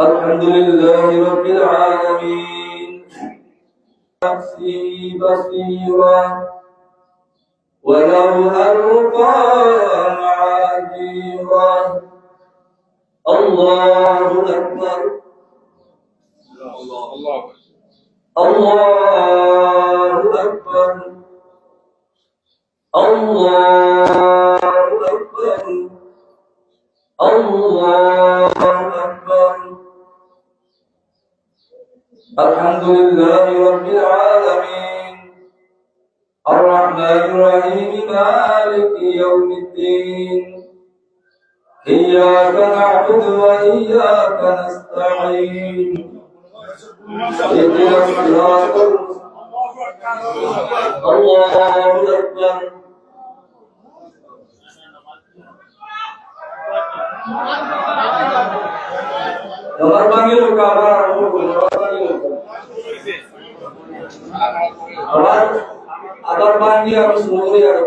الحمد لله رب العالمين. نفسي بصيرا ولو ألقى معاذيرا. الله أكبر. الله الله الله أكبر. الله أكبر. الله الحمد لله رب العالمين الرحمن الرحيم مالك يوم الدين إياك نعبد وإياك نستعين اهدنا الصراط الله أكبر Nomor panggil buka orang nomor panggil Abar abar panggil harus mulai ada